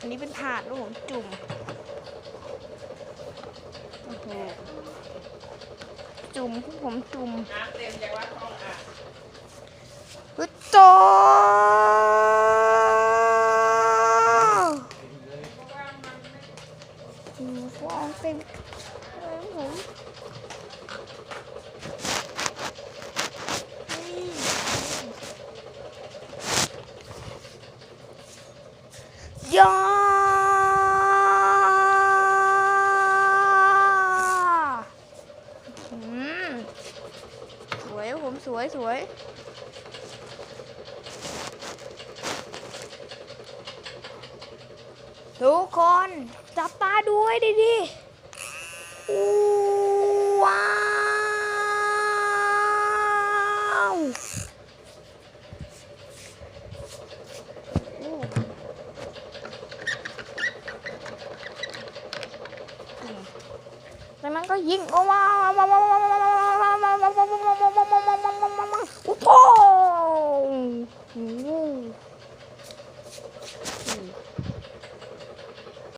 ผมจุ่ม โอ้โห จุ่มผมจุ่มน้ำเต็มจากวัดทองอะฮึดโตอืมฟองเต็มเลยผมยอมสวย ผมสวยสวยทุกคนจับตาดูให้ดีๆว้าวแล้วมันก็ยิงออกมาโอ้โห